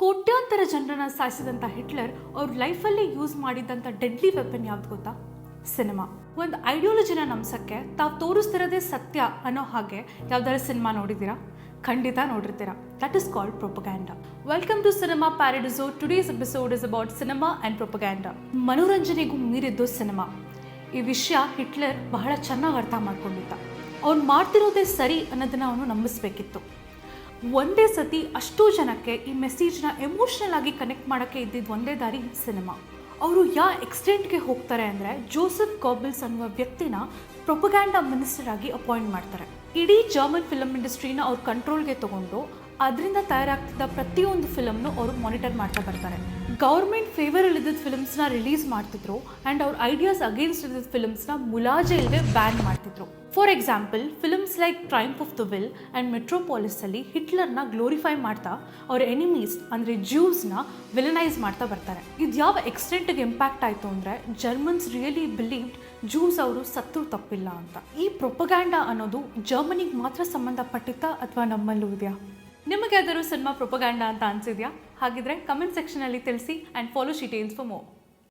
ಕೋಟ್ಯಾಂತರ ಜನರನ್ನ ಸಾಯಿಸಿದಂಥ ಹಿಟ್ಲರ್ ಅವ್ರ ಲೈಫಲ್ಲಿ ಯೂಸ್ ಮಾಡಿದ್ದಂಥ ಡೆಡ್ಲಿ ವೆಪನ್ ಯಾವ್ದು ಗೊತ್ತಾ? ಸಿನಿಮಾ. ಒಂದು ಐಡಿಯಾಲಜಿನ ನಂಬ್ಸಕ್ಕೆ ತಾವು ತೋರಿಸ್ತಿರೋದೇ ಸತ್ಯ ಅನ್ನೋ ಹಾಗೆ ಯಾವ್ದಾದ್ರು ಸಿನಿಮಾ ನೋಡಿದ್ದೀರಾ? ಖಂಡಿತ ನೋಡಿರ್ತೀರಾ. That is called propaganda welcome to Cinema Paradiso today's episode is about cinema and propaganda ಮನೋರಂಜನೆಗೂ ಮೀರಿದ್ದು ಸಿನಿಮಾ. ಈ ವಿಷಯ ಹಿಟ್ಲರ್ ಬಹಳ ಚೆನ್ನಾಗಿ ಅರ್ಥ ಮಾಡ್ಕೊಂಡಿದ್ದ. ಅವ್ನು ಮಾಡ್ತಿರೋದೇ ಸರಿ ಅನ್ನೋದನ್ನ ಅವನು ನಂಬಿಸ್ಬೇಕಿತ್ತು. ಒಂದೇ ಸತಿ ಅಷ್ಟು ಜನಕ್ಕೆ ಈ ಮೆಸೇಜ್ನ ಎಮೋಷ್ನಲ್ ಆಗಿ ಕನೆಕ್ಟ್ ಮಾಡೋಕ್ಕೆ ಇದ್ದಿದ್ದು ಒಂದೇ ದಾರಿ ಸಿನಿಮಾ ಅವರು ಯಾ ಎಕ್ಸ್ಟೆಂಟ್ಗೆ ಹೋಗ್ತಾರೆ ಅಂದರೆ ಜೋಸೆಫ್ ಕಾಬಿಲ್ಸ್ ಅನ್ನುವ ವ್ಯಕ್ತಿನ ಪ್ರೊಪಗ್ಯಾಂಡ ಮಿನಿಸ್ಟರ್ ಆಗಿ ಅಪಾಯಿಂಟ್ ಮಾಡ್ತಾರೆ. ಇಡೀ ಜರ್ಮನ್ ಫಿಲಮ್ ಇಂಡಸ್ಟ್ರಿನ ಅವ್ರ ಕಂಟ್ರೋಲ್ಗೆ ತಗೊಂಡು ಅದರಿಂದ ತಯಾರಾಗ್ತಿದ್ದ ಪ್ರತಿಯೊಂದು ಫಿಲಮ್ನು ಅವರು ಮಾನಿಟರ್ ಮಾಡ್ತಾ ಬರ್ತಾರೆ. ಗೌರ್ಮೆಂಟ್ ಫೇವರ್ ಇದ್ದಿದ್ದ ಫಿಲಮ್ಸ್ನ ರಿಲೀಸ್ ಮಾಡ್ತಿದ್ರು ಆ್ಯಂಡ್ ಅವ್ರ ಐಡಿಯಾಸ್ ಅಗೇನ್ಸ್ಟ್ ಇದ್ದಿದ್ದ ಫಿಲಮ್ಸ್ನ ಮುಲಾಜೆ ಇಲ್ಲದೆ ಬ್ಯಾನ್ ಮಾಡ್ತಿದ್ರು. For example films like triumph of the will and ಮೆಟ್ರೋಪಾಲಿಸಲ್ಲಿ ಹಿಟ್ಲರ್ನ ಗ್ಲೋರಿಫೈ ಮಾಡ್ತಾ ಅವ್ರ ಎನಿಮೀಸ್ ಅಂದರೆ ಜ್ಯೂಸ್ನ ವಿಲನೈಸ್ ಮಾಡ್ತಾ ಬರ್ತಾರೆ. ಇದು ಯಾವ ಎಕ್ಸ್ಟೆಂಟ್ಗೆ ಇಂಪ್ಯಾಕ್ಟ್ ಆಯಿತು ಅಂದರೆ ಜರ್ಮನ್ಸ್ ರಿಯಲಿ ಬಿಲೀವ್ಡ್ ಜ್ಯೂಸ್ ಅವರು ಸತ್ತು ತಪ್ಪಿಲ್ಲ ಅಂತ. ಈ ಪ್ರೊಪಗ್ಯಾಂಡ ಅನ್ನೋದು ಜರ್ಮನಿಗೆ ಮಾತ್ರ ಸಂಬಂಧಪಟ್ಟಿತ್ತ ಅಥವಾ ನಮ್ಮಲ್ಲೂ ಇದೆಯಾ? ನಿಮಗೆ ಯಾವ್ದಾದ್ರು ಸಿನಿಮಾ ಪ್ರೊಪಗಾಂಡ ಅಂತ ಅನ್ಸಿದ್ಯಾ? ಹಾಗಿದ್ರೆ ಕಮೆಂಟ್ ಸೆಕ್ಷನಲ್ಲಿ ತಿಳಿಸಿ ಆ್ಯಂಡ್ ಫಾಲೋ ಶೀಟೇಲ್ಸ್ ಫಾರ್ ಮೋರ್